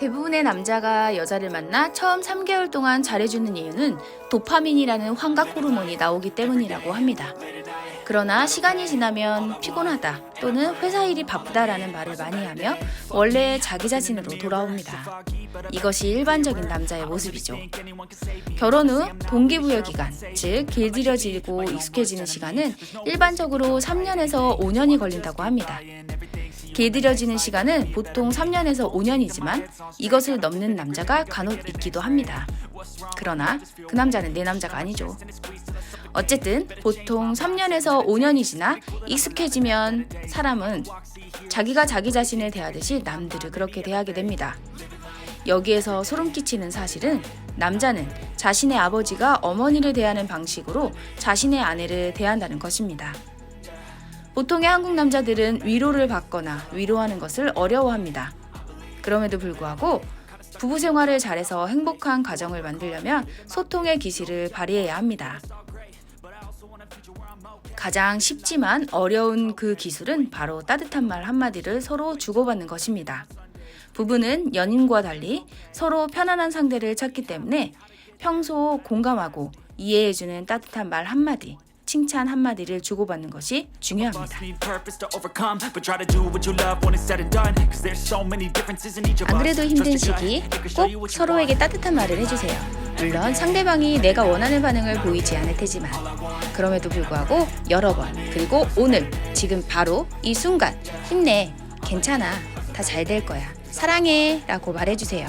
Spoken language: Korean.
대부분의 남자가 여자를 만나 처음 3개월 동안 잘해주는 이유는 도파민이라는 환각 호르몬이 나오기 때문이라고 합니다. 그러나 시간이 지나면 피곤하다 또는 회사 일이 바쁘다라는 말을 많이 하며 원래 자기 자신으로 돌아옵니다. 이것이 일반적인 남자의 모습이죠. 결혼 후 동기부여 기간, 즉 길들여지고 익숙해지는 시간은 일반적으로 3년에서 5년이 걸린다고 합니다. 길들여지는 시간은 보통 3년에서 5년이지만 이것을 넘는 남자가 간혹 있기도 합니다. 그러나 그 남자는 내 남자가 아니죠. 어쨌든 보통 3년에서 5년이 지나 익숙해지면 사람은 자기가 자기 자신을 대하듯이 남들을 그렇게 대하게 됩니다. 여기에서 소름 끼치는 사실은 남자는 자신의 아버지가 어머니를 대하는 방식으로 자신의 아내를 대한다는 것입니다. 보통의 한국 남자들은 위로를 받거나 위로하는 것을 어려워합니다. 그럼에도 불구하고 부부 생활을 잘해서 행복한 가정을 만들려면 소통의 기술을 발휘해야 합니다. 가장 쉽지만 어려운 그 기술은 바로 따뜻한 말 한마디를 서로 주고받는 것입니다. 부부는 연인과 달리 서로 편안한 상대를 찾기 때문에 평소 공감하고 이해해주는 따뜻한 말 한마디, 칭찬 한마디를 주고받는 것이 중요합니다. 안 그래도 힘든 시기 꼭 서로에게. 따뜻한 말을 해주세요. 물론 상대방이 내가 원하는 반응을 보이지 않을 테지만 그럼에도 불구하고 여러 번 그리고 오늘 지금 바로 이 순간 힘내 괜찮아 다 잘 될 거야 사랑해 라고 말해주세요.